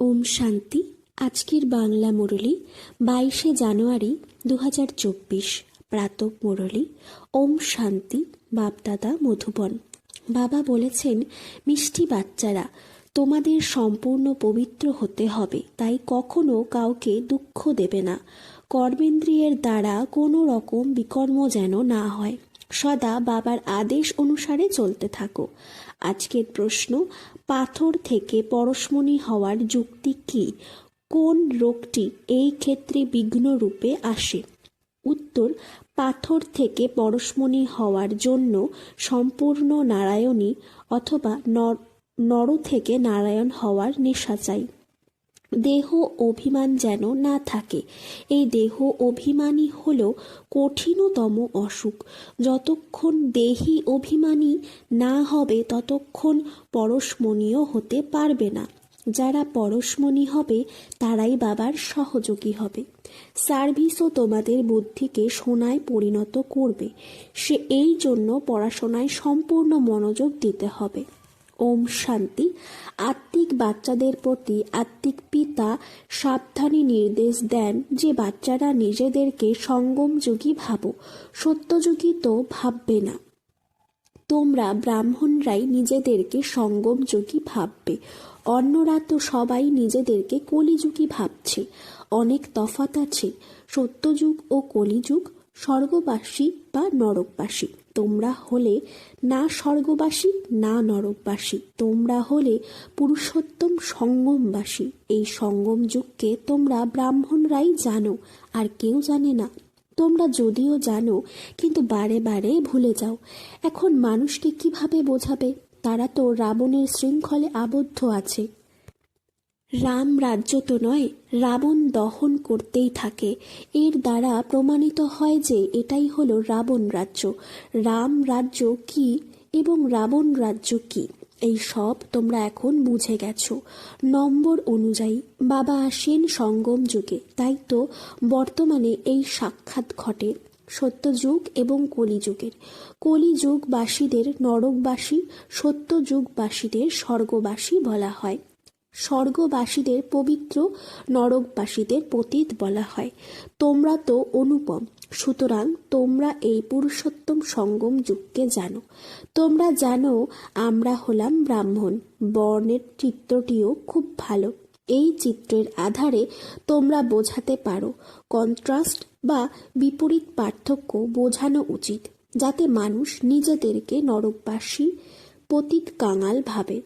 ওম শান্তি। আজকের বাংলা মুরলি, বাইশে জানুয়ারি দু হাজার চব্বিশ। প্রাতক মুরলি, ওম শান্তি, বাপদাদা মধুবন। বাবা বলেছেন, মিষ্টি বাচ্চারা, তোমাদের সম্পূর্ণ পবিত্র হতে হবে, তাই কখনো কাউকে দুঃখ দেবে না। কর্মেন্দ্রিয়ের দ্বারা কোনো রকম বিকর্ম যেন না হয়। সদা বাবার আদেশ অনুসারে চলতে থাকো। আজকের প্রশ্ন, পাথর থেকে পরশমণি হওয়ার যুক্তি কি? কোন রোগটি এই ক্ষেত্রে বিঘ্ন রূপে আসে? উত্তর, পাথর থেকে পরশমণি হওয়ার জন্য সম্পূর্ণ নারায়ণী অথবা নর নর থেকে নারায়ণ হওয়ার নেশা চাই। দেহ অভিমান যেন না থাকে। এই দেহ অভিমানী হল কঠিনতম অসুখ। যতক্ষণ দেহি অভিমানী না হবে, ততক্ষণ পরশমণীয় হতে পারবে না। যারা পরশমণি হবে, তারাই বাবার সহযোগী হবে। সার্ভিসও তোমাদের বুদ্ধিকে সোনায় পরিণত করবে। সে এই জন্য পড়াশোনায় সম্পূর্ণ মনোযোগ দিতে হবে। ওম শান্তি। আত্মিক বাচ্চাদের প্রতি আত্মিক পিতা সাবধানী নির্দেশ দেন যে বাচ্চারা নিজেদেরকে সঙ্গমযুগী ভাবো সত্যযুগী তো ভাববে না। তোমরা ব্রাহ্মণরাই নিজেদেরকে সঙ্গমযোগী ভাববে, অন্যরা তো সবাই নিজেদেরকে কলিযুগী ভাবছে। অনেক তফাত আছে, সত্যযুগ ও কলিযুগ, স্বর্গবাসী বা নরকবাসী। তোমরা হলে না স্বর্গবাসী, না নরকবাসী। তোমরা হলে পুরুষোত্তম সঙ্গমবাসী। এই সঙ্গম যুগকে তোমরা ব্রাহ্মণরাই জানো, আর কেউ জানে না। তোমরা যদিও জানো, কিন্তু বারে বারে ভুলে যাও। এখন মানুষকে কীভাবে বোঝাবে? তারা তো রাবণের শৃঙ্খলে আবদ্ধ আছে। রাম রাজ্য তো নয়, রাবণ দহন করতেই থাকে। এর দ্বারা প্রমাণিত হয় যে এটাই হলো রাবণ রাজ্য। রাম রাজ্য কি এবং রাবণ রাজ্য কি? এই সব তোমরা এখন বুঝে গেছো। নম্বর অনুযায়ী, বাবা আসেন সঙ্গম যুগে। তাই তো বর্তমানে এই সাক্ষাৎ ঘটে সত্যযুগ এবং কলিযুগের। কলিযুগবাসীদের নরকবাসী, সত্যযুগবাসীদের স্বর্গবাসী বলা হয়। স্বর্গবাসীদের পবিত্র নরকবাসীদের পতীত বলা হয়। তোমরা তো অনুপম, সুতরাং তোমরা এই পুরুষোত্তম সঙ্গম যুগকে জানো। তোমরা জানো আমরা হলাম ব্রাহ্মণ, বর্ণের চিত্রটিও খুব ভালো। এই চিত্রের আধারে তোমরা বোঝাতে পারো, কন্ট্রাস্ট বা বিপরীত পার্থক্য বোঝানো উচিত, যাতে মানুষ নিজেদেরকে নরকবাসী পতীত কাঙাল ভাবে।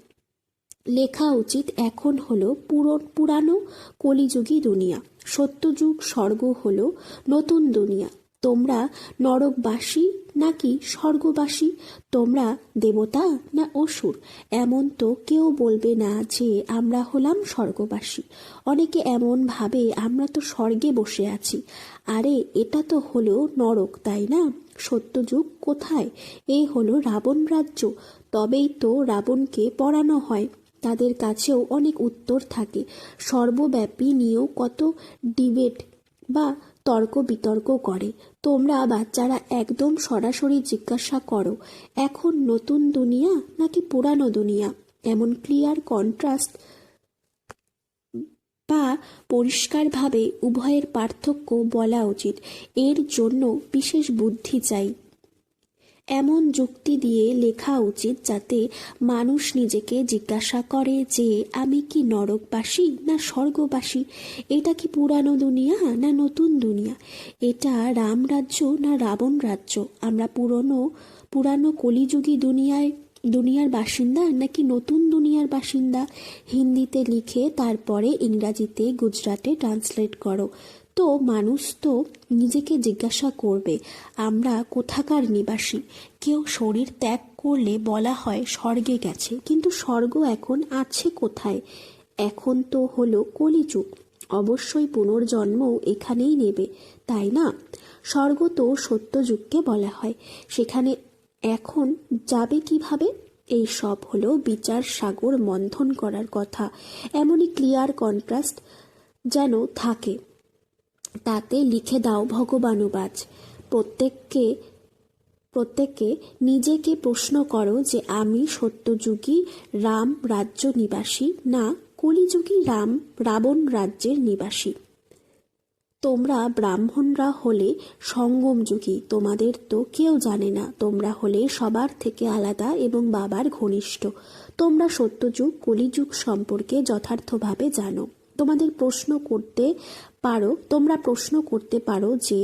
লেখা উচিত এখন হলো পুরন, পুরানো কলিযুগী দুনিয়া। সত্যযুগ, স্বর্গ হলো নতুন দুনিয়া। তোমরা নরকবাসী নাকি স্বর্গবাসী? তোমরা দেবতা না অসুর? এমন তো কেউ বলবে না যে আমরা হলাম স্বর্গবাসী। অনেকে এমন ভাবে আমরা তো স্বর্গে বসে আছি। আরে, এটা তো হলো নরক, তাই না? সত্যযুগ কোথায়? এ হলো রাবণ রাজ্য। তবেই তো রাবণকে পড়ানো হয়। তাদের কাছেও অনেক উত্তর থাকে। সর্বব্যাপী নিয়েও কত ডিবেট বা তর্ক বিতর্ক করে। তোমরা বাচ্চারা একদম সরাসরি জিজ্ঞাসা করো, এখন নতুন দুনিয়া নাকি পুরানো দুনিয়া? এমন ক্লিয়ার কন্ট্রাস্ট বা পরিষ্কারভাবে উভয়ের পার্থক্য বলা উচিত। এর জন্য বিশেষ বুদ্ধি চাই। এমন যুক্তি দিয়ে লেখা উচিত যাতে মানুষ নিজেকে জিজ্ঞাসা করে যে, আমি কি নরকবাসী না স্বর্গবাসী? এটা কি পুরানো দুনিয়া না নতুন দুনিয়া? এটা রাম রাজ্য না রাবণ রাজ্য? আমরা পুরনো, পুরানো কলিযুগী দুনিয়ায়, দুনিয়ার বাসিন্দা নাকি নতুন দুনিয়ার বাসিন্দা? হিন্দিতে লিখে তারপরে ইংরাজিতে গুজরাটে ট্রান্সলেট করো। তো মানুষ তো নিজেকে জিজ্ঞাসা করবে, আমরা কোথাকার নিবাসী? কেউ শরীর ত্যাগ করলে বলা হয় স্বর্গে গেছে, কিন্তু স্বর্গ এখন আছে কোথায়? এখন তো হলো কলিযুগ, অবশ্যই পুনর্জন্মও এখানেই নেবে, তাই না? স্বর্গ তো সত্যযুগকে বলা হয়, সেখানে এখন যাবে কীভাবে? এই সব হলো বিচার সাগর মন্থন করার কথা, এমনই ক্লিয়ার কন্ট্রাস্ট যেন থাকে। তাতে লিখে দাও ভগবানুবাজ প্রত্যেককে প্রত্যেককে নিজেকে প্রশ্ন করো যে আমি সত্যযুগী রাম রাজ্য নিবাসী না কলিযুগী রাম রাবণ রাজ্যের নিবাসী? তোমরা ব্রাহ্মণরা হলে সঙ্গমযুগী তোমাদের তো কেউ জানে না, তোমরা হলে সবার থেকে আলাদা এবং বাবার ঘনিষ্ঠ। তোমরা সত্যযুগ, কলিযুগ সম্পর্কে যথার্থভাবে জানো। তোমাদের প্রশ্ন করতে পারো, তোমরা প্রশ্ন করতে পারো যে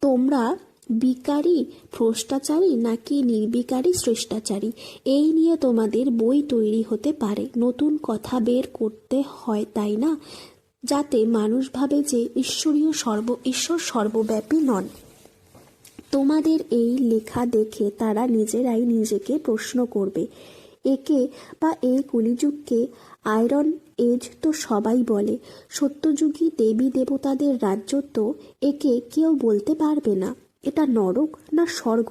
তোমরা বিকারী ভ্রষ্টাচারী নাকি নির্বিকারী শ্রেষ্টাচারী এই নিয়ে তোমাদের বই তৈরি হতে পারে। নতুন কথা বের করতে হয়, তাই না? যাতে মানুষ ভাবে যে ঈশ্বরীয় সর্ব, ঈশ্বর সর্বব্যাপী নন। তোমাদের এই লেখা দেখে তারা নিজেরাই নিজেকে প্রশ্ন করবে। একে বা এই কলিযুগকে আয়রন এজ তো সবাই বলে। সত্যযুগী দেবী দেবতাদের রাজ্য তো একে কেউ বলতে পারবে না। এটা নরক না স্বর্গ?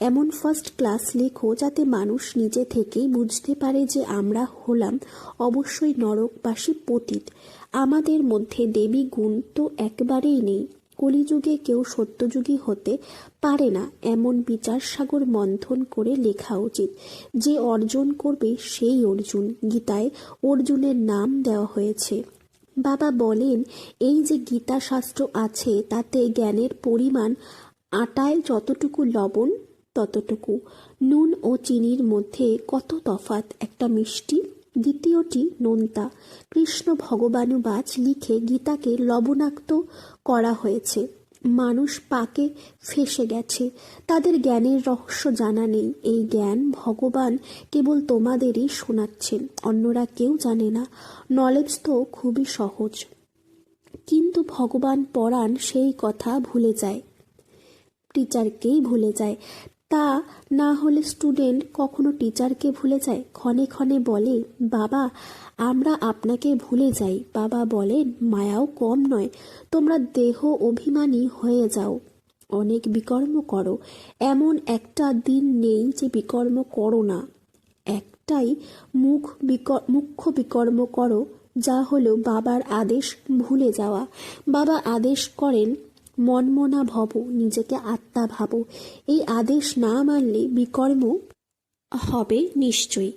এমন ফার্স্ট ক্লাস লেখো যাতে মানুষ নিজে থেকেই বুঝতে পারে যে আমরা হলাম অবশ্যই নরকবাসী পতীত। আমাদের মধ্যে দেবী গুণ তো একবারেই নেই। কলিযুগে কেউ সত্যযুগী হতে পারে না এমন বিচার সাগর মন্থন করে লেখা উচিত। যে অর্জন করবে সেই অর্জুন। গীতায় অর্জুনের নাম দেওয়া হয়েছে। বাবা বলেন, এই যে গীতা শাস্ত্র আছে, তাতে জ্ঞানের পরিমাণ আটায় যতটুকু লবণ, ততটুকু। নুন ও চিনির মধ্যে কত তফাত একটা মিষ্টি দ্বিতীয়টি নোনতা। কৃষ্ণ ভগবানুবাজ লিখে গীতাকে লবণাক্ত করা হয়েছে। মানুষ পাকে ফেসে গেছে। তাদের জ্ঞানের রহস্য জানা নেই। এই জ্ঞান ভগবান কেবল তোমাদেরই শোনাচ্ছেন, অন্যরা কেউ জানে না। নলেজ তো খুবই সহজ। কিন্তু ভগবান পড়ান সেই কথা ভুলে যায়। টিচারকেই ভুলে যায়। তা না হলে স্টুডেন্ট কখনো টিচারকে ভুলে যায়? ক্ষণে ক্ষণে বলে, বাবা, আমরা আপনাকে ভুলে যাই। বাবা বলেন, মায়াও কম নয়, তোমরা দেহ অভিমানী হয়ে যাও। অনেক বিকর্ম করো। এমন একটা দিন নেই যে বিকর্ম করো না। একটাই মুখ মুখ্য বিকর্ম করো, যা হলো বাবার আদেশ ভুলে যাওয়া। বাবা আদেশ করেন মনমনা ভব, নিজেকে আত্মা ভাবো। এই আদেশ না মানলে বিকর্ম হবে নিশ্চয়ই।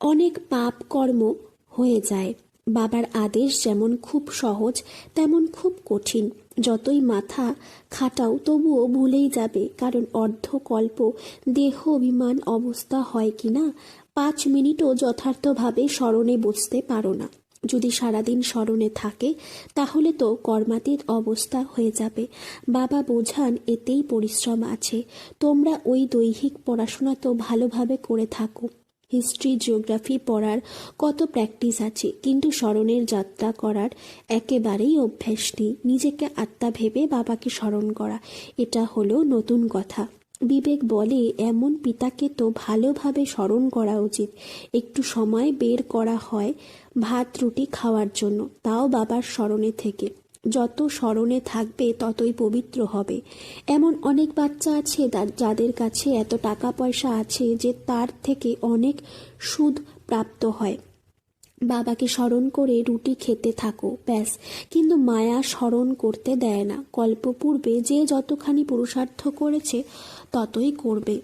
অনেক পাপ কর্ম হয়ে যায়। বাবার আদেশ যেমন খুব সহজ, তেমন খুব কঠিন। যতই মাথা খাটাও, তবুও ভুলেই যাবে, কারণ অর্ধকল্প দেহ অভিমান অবস্থা হয় কিনা, পাঁচ মিনিটও যথার্থভাবে স্মরণে বসতে পারো না। যদি সারাদিন স্মরণে থাকে, তাহলে তো কর্মাতীত অবস্থা হয়ে যাবে। বাবা বোঝান, এতেই পরিশ্রম আছে। তোমরা ওই দৈহিক পড়াশোনা তো ভালোভাবে করে থাকো। হিস্ট্রি, জিওগ্রাফি পড়ার কত প্র্যাকটিস আছে, কিন্তু স্মরণের যাত্রা করার একেবারেই অভ্যেস নেই। নিজেকে আত্মা ভেবে বাবাকে স্মরণ করা, এটা হলো নতুন কথা। বিবেক বলে, এমন পিতাকে তো ভালোভাবে স্মরণ করা উচিত। একটু সময় বের করা হয় ভাত, রুটি খাওয়ার জন্য। তাও বাবার স্মরণে থেকে। যত স্মরণে থাকবে, ততই পবিত্র হবে। এমন অনেক বাচ্চা আছে যাদের কাছে এত টাকা পয়সা আছে যে তার থেকে অনেক সুদ প্রাপ্ত হয়। বাবাকে স্মরণ করে রুটি খেতে থাকো, ব্যাস। কিন্তু মায়া স্মরণ করতে দেয় না। কল্পপূর্বে যে যতখানি পুরুষার্থ করেছে ততই করবে।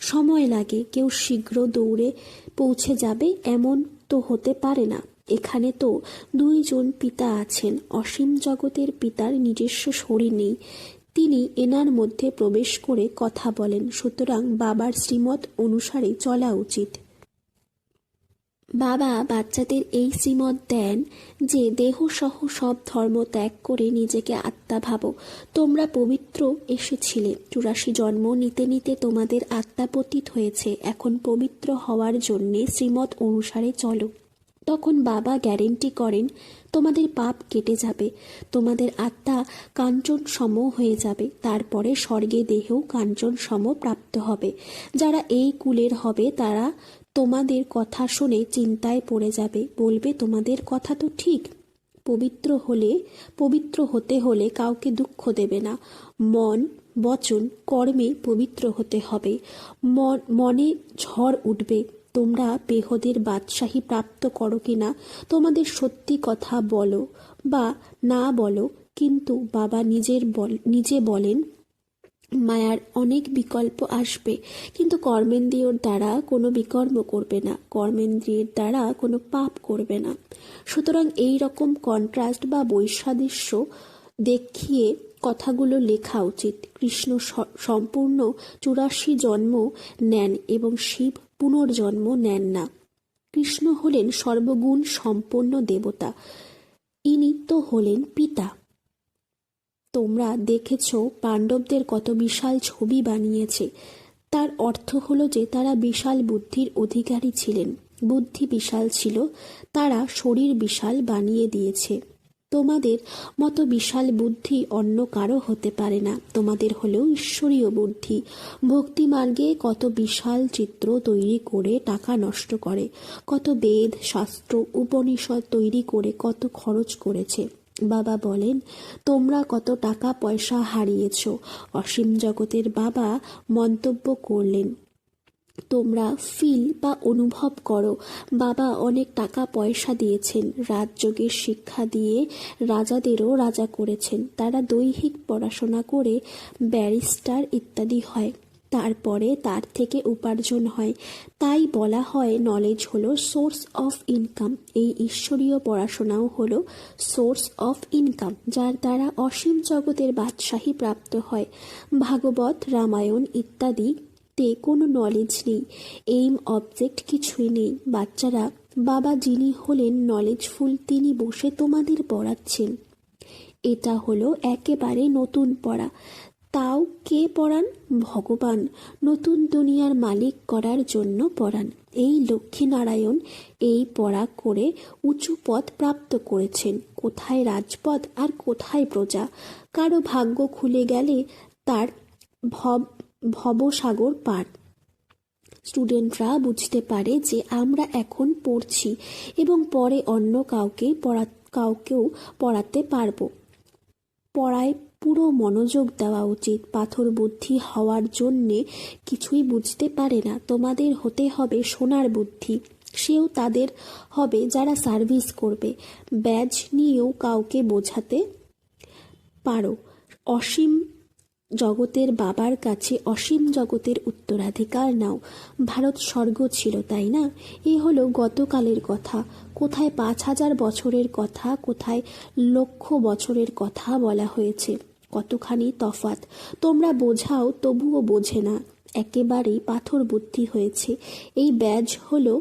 সময় লাগে, কেউ শীঘ্র দৌড়ে পৌঁছে যাবে, এমন তো হতে পারে না। এখানে তো দুইজন পিতা আছেন, অসীম জগতের পিতার নিজস্ব শরীর নেই। তিনি এনার মধ্যে প্রবেশ করে কথা বলেন, সুতরাং বাবার শ্রীমত অনুসারে চলা উচিত। বাবা বাচ্চাদের এই শ্রীমত দেন যে দেহসহ সব ধর্ম ত্যাগ করে নিজেকে আত্মা ভাবো। তোমরা পবিত্র এসেছিলে। চুরাশি জন্ম নিতে নিতে তোমাদের আত্মা পতিত হয়েছে। এখন পবিত্র হওয়ার জন্যে শ্রীমত অনুসারে চলো। তখন বাবা গ্যারেন্টি করেন, তোমাদের পাপ কেটে যাবে। তোমাদের আত্মা কাঞ্চন সম হয়ে যাবে। তারপরে স্বর্গে দেহেও কাঞ্চন সম প্রাপ্ত হবে। যারা এই কুলের হবে, তারা তোমাদের কথা শুনে চিন্তায় পড়ে যাবে। বলবে, তোমাদের কথা তো ঠিক। পবিত্র হলে, পবিত্র হতে হলে কাউকে দুঃখ দেবে না। মন, বচন, কর্মে পবিত্র হতে হবে। মন ঝড় উঠবে। তোমরা বেহদের বাদশাহী প্রাপ্ত করো কিনা তোমাদের সত্যি কথা বলো বা না বলো। কিন্তু বাবা নিজের বল, নিজে বলেন মায়ার অনেক বিকল্প আসবে। কিন্তু কর্মেন্দ্রিয়র দ্বারা কোনো বিকর্ম করবে না। কর্মেন্দ্রিয়ের দ্বারা কোনো পাপ করবে না। সুতরাং এই রকম কন্ট্রাস্ট বা বৈসাদৃশ্য দেখিয়ে কথাগুলো লেখা উচিত। কৃষ্ণ সম্পূর্ণ চুরাশি জন্ম নেন এবং শিব পুনর্জন্ম নেন না। কৃষ্ণ হলেন সর্বগুণ সম্পন্ন দেবতা। ইনি তো হলেন পিতা। তোমরা দেখেছ পাণ্ডবদের কত বিশাল ছবি বানিয়েছে। তার অর্থ হলো যে তারা বিশাল বুদ্ধির অধিকারী ছিলেন। বুদ্ধি বিশাল ছিল, তারা শরীর বিশাল বানিয়ে দিয়েছে। তোমাদের মতো বিশাল বুদ্ধি অন্য কারও হতে পারে না। তোমাদের হলেও ঈশ্বরীয় বুদ্ধি। ভক্তি মার্গে কত বিশাল চিত্র তৈরি করে টাকা নষ্ট করে, কত বেদ, শাস্ত্র, উপনিষদ তৈরি করে কত খরচ করেছে। বাবা বলেন, তোমরা কত টাকা পয়সা হারিয়েছ? অসীম জগতের বাবা মন্তব্য করলেন, তোমরা ফিল বা অনুভব করো, বাবা অনেক টাকা পয়সা দিয়েছেন, রাজযোগের শিক্ষা দিয়ে রাজাদেরও রাজা করেছেন, তারা দৈহিক পড়াশোনা করে ব্যারিস্টার ইত্যাদি হয়। তারপরে তার থেকে উপার্জন হয়। তাই বলা হয় নলেজ হলো সোর্স অফ ইনকাম এই ঈশ্বরীয় পড়াশোনাও হলো সোর্স অফ ইনকাম যার দ্বারা অসীম জগতের বাদশাহী প্রাপ্ত হয়। ভাগবত, রামায়ণ ইত্যাদি তে কোনো নলেজ নেই এইম অবজেক্ট কিছুই নেই। বাচ্চারা, বাবা যিনি হলেন নলেজফুল তিনি বসে তোমাদের পড়াচ্ছেন। এটা হলো একেবারে নতুন পড়া। তাও কে পড়ান ভগবান। নতুন দুনিয়ার মালিক করার জন্য পড়ান এই লক্ষ্মীনারায়ণ এই পড়া করে উঁচু পদ প্রাপ্ত করেছেন। কোথায় রাজপথ আর কোথায় প্রজা? কারও ভাগ্য খুলে গেলে তার ভব, ভবসাগর পার। স্টুডেন্টরা বুঝতে পারে যে আমরা এখন পড়ছি এবং পরে অন্য কাউকে পড়া, কাউকেও পড়াতে পারব। পড়ায় পুরো মনোযোগ দেওয়া উচিত। পাথর বুদ্ধি হওয়ার জন্যে কিছুই বুঝতে পারে না। তোমাদের হতে হবে সোনার বুদ্ধি। সেও তাদের হবে যারা সার্ভিস করবে। ব্যাজ নিয়েও কাউকে বোঝাতে পারো। অসীম জগতের বাবার কাছে অসীম জগতের উত্তরাধিকার নাও। ভারত স্বর্গ ছিল, তাই না? এ হলো গতকালের কথা। কোথায় পাঁচ হাজার বছরের কথা, কোথায় লক্ষ বছরের কথা বলা হয়েছে। কতখানি তফাত? তোমরা বোঝাও তবুও বোঝে না। একেবারেই পাথর বুদ্ধি হয়েছে। এই ব্যাজ হলো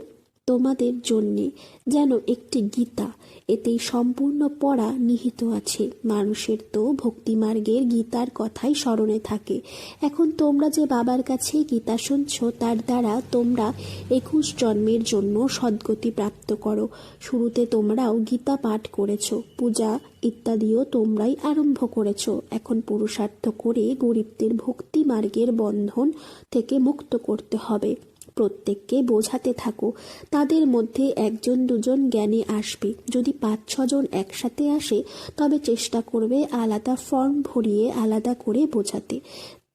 তোমাদের জন্যে যেন একটি গীতা। এতেই সম্পূর্ণ পড়া নিহিত আছে। মানুষের তো ভক্তিমার্গের গীতার কথাই স্মরণে থাকে। এখন তোমরা যে বাবার কাছে গীতা শুনছ, তার দ্বারা তোমরা একুশ জন্মের জন্য সদ্গতি প্রাপ্ত করো। শুরুতে তোমরাও গীতা পাঠ করেছ, পূজা ইত্যাদিও তোমরাই আরম্ভ করেছ। এখন পুরুষার্থ করে গরিবদের ভক্তি মার্গের বন্ধন থেকে মুক্ত করতে হবে। প্রত্যেককে বোঝাতে থাকো, তাদের মধ্যে একজন দুজন জ্ঞানে আসবে। যদি পাঁচ ছজন একসাথে আসে, তবে চেষ্টা করবে আলাদা ফর্ম ভরিয়ে আলাদা করে বোঝাতে।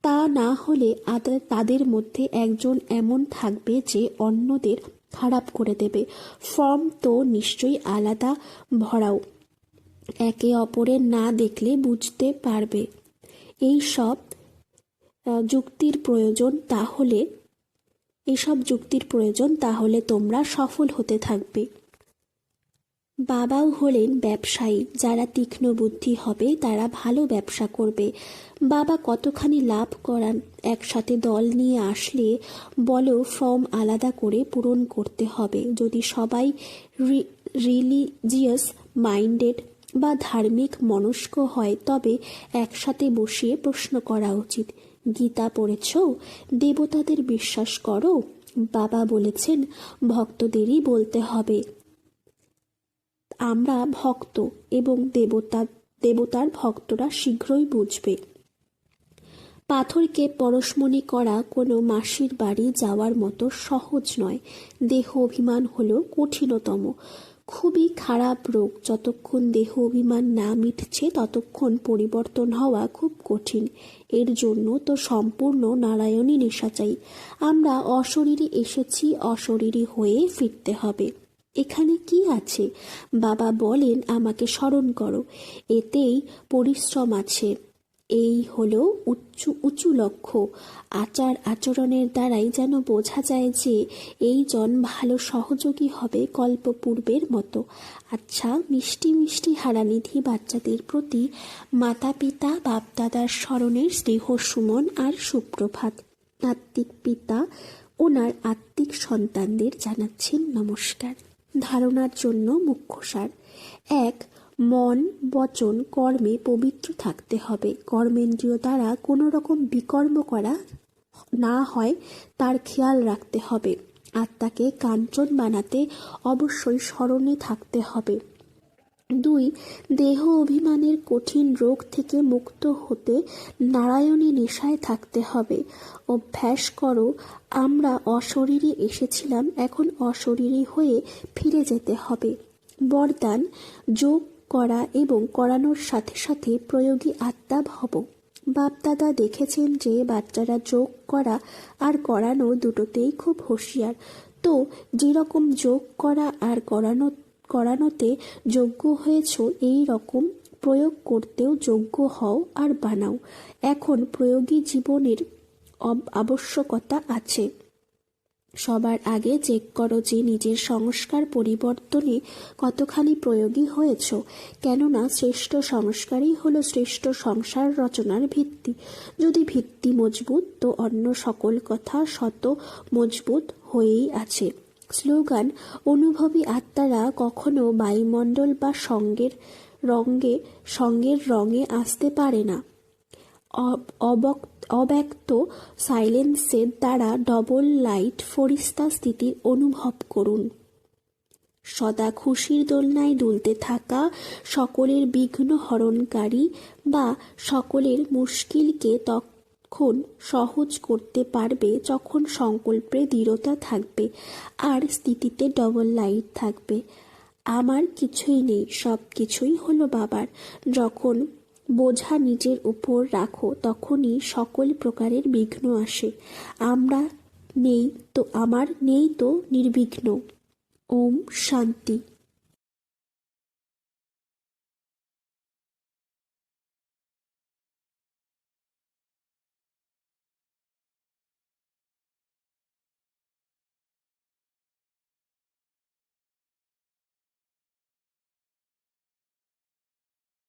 তা না হলে তাদের মধ্যে একজন এমন থাকবে যে অন্যদের খারাপ করে দেবে। ফর্ম তো নিশ্চয়ই আলাদা, ভরাও। একে অপরের না দেখলে বুঝতে পারবে। এই সব যুক্তির প্রয়োজন, তাহলে এসব যুক্তির প্রয়োজন, তাহলে তোমরা সফল হতে থাকবে। বাবাও হলেন ব্যবসায়ী, যারা তীক্ষ্ণ বুদ্ধি হবে, তারা ভালো ব্যবসা করবে। বাবা কতখানি লাভ করান, একসাথে দল নিয়ে আসলে বলো, ফর্ম আলাদা করে পূরণ করতে হবে। যদি সবাই রিলিজিয়াস মাইন্ডেড বা ধার্মিক মনস্ক হয়, তবে একসাথে বসিয়ে প্রশ্ন করা উচিত। গীতা পড়েছ, দেবতাদের বিশ্বাস করো, বাবা বলেছেন ভক্তদেরই বলতে হবে। আমরা ভক্ত এবং দেবতা, দেবতার ভক্তরা শীঘ্রই বুঝবে। পাথরকে পরশমণি করা কোনো মাসির বাড়ি যাওয়ার মতো সহজ নয়। দেহ অভিমান হল কঠিনতম। খুবই খারাপ রোগ। যতক্ষণ দেহ অভিমান না মিটছে, ততক্ষণ পরিবর্তন হওয়া খুব কঠিন। এর জন্য তো সম্পূর্ণ নারায়ণী নেশা চাই। আমরা অশরীরী এসেছি, অশরীরী হয়ে ফিরতে হবে। এখানে কি আছে? বাবা বলেন, আমাকে স্মরণ করো। এতেই পরিশ্রম আছে। এই হলো উচ্চ, উঁচু লক্ষ্য। আচার আচরণের দ্বারাই যেন বোঝা যায় যে এই জন ভালো সহযোগী হবে কল্পপূর্বের মতো। আচ্ছা মিষ্টি মিষ্টি হারানিধি বাচ্চাদের প্রতি মাতা পিতা বাপদাদার স্মরণের স্নেহ সুমন আর সুপ্রভাত। আত্মিক পিতা, ওনার আত্মিক সন্তানদের জানাচ্ছেন নমস্কার। ধারণার জন্য মুখ্য সার। এক মন, বচন, কর্মে পবিত্র থাকতে হবে। কর্মেন্দ্রিয় দ্বারা কোনো রকম বিকর্ম করা না হয়, তার খেয়াল রাখতে হবে। আত্মাকে কাঞ্চন বানাতে অবশ্যই স্মরণে থাকতে হবে। দুই, দেহ অভিমানের কঠিন রোগ থেকে মুক্ত হতে নারায়ণী নেশায় থাকতে হবে। অভ্যাস করো, আমরা অশরীরে এসেছিলাম, এখন অশরীরী হয়ে ফিরে যেতে হবে। বরদান, যোগ করা এবং করানোর সাথে সাথে প্রয়োগী আত্মা ভব। বাপদাদা দেখেছেন যে বাচ্চারা যোগ করা আর করানো দুটোতেই খুব হুঁশিয়ার। তো, যেরকম যোগ করা আর করানো, করানোতে যোগ্য হয়েছ, এই রকম প্রয়োগ করতেও যোগ্য হও আর বানাও। এখন প্রয়োগী জীবনের আবশ্যকতা আছে। সবার আগে চেক করো যে নিজের সংস্কার পরিবর্তনে কতখানি প্রয়োগী হয়েছ, কেননা শ্রেষ্ঠ সংস্কারই হলো শ্রেষ্ঠ সংসার রচনার ভিত্তি। যদি ভিত্তি মজবুত, তো অন্য সকল কথা শত মজবুত হয়েই আছে। স্লোগান, অনুভবী আত্মারা কখনো বায়ুমণ্ডল বা সঙ্গের রঙ্গে সঙ্গের রঙে আসতে পারে না। অব- অবক- অব্যক্ত সাইলেন্সের দ্বারা ডবল লাইট ফরিস্তা স্থিতির অনুভব করুন। সদা খুশির দোলনায় দুলতে থাকা সকলের বিঘ্ন হরণকারী বা সকলের মুশকিলকে তখন সহজ করতে পারবে যখন সংকল্পে দৃঢ়তা থাকবে আর স্থিতিতে ডবল লাইট থাকবে। আমার কিছুই নেই সব কিছুই হলো বাবার। যখন বোঝা নিজের উপর রাখো, তখনই সকল প্রকারের বিঘ্ন আসে। আমরা নেই তো, আমার নেই তো নির্বিঘ্ন। ওম শান্তি।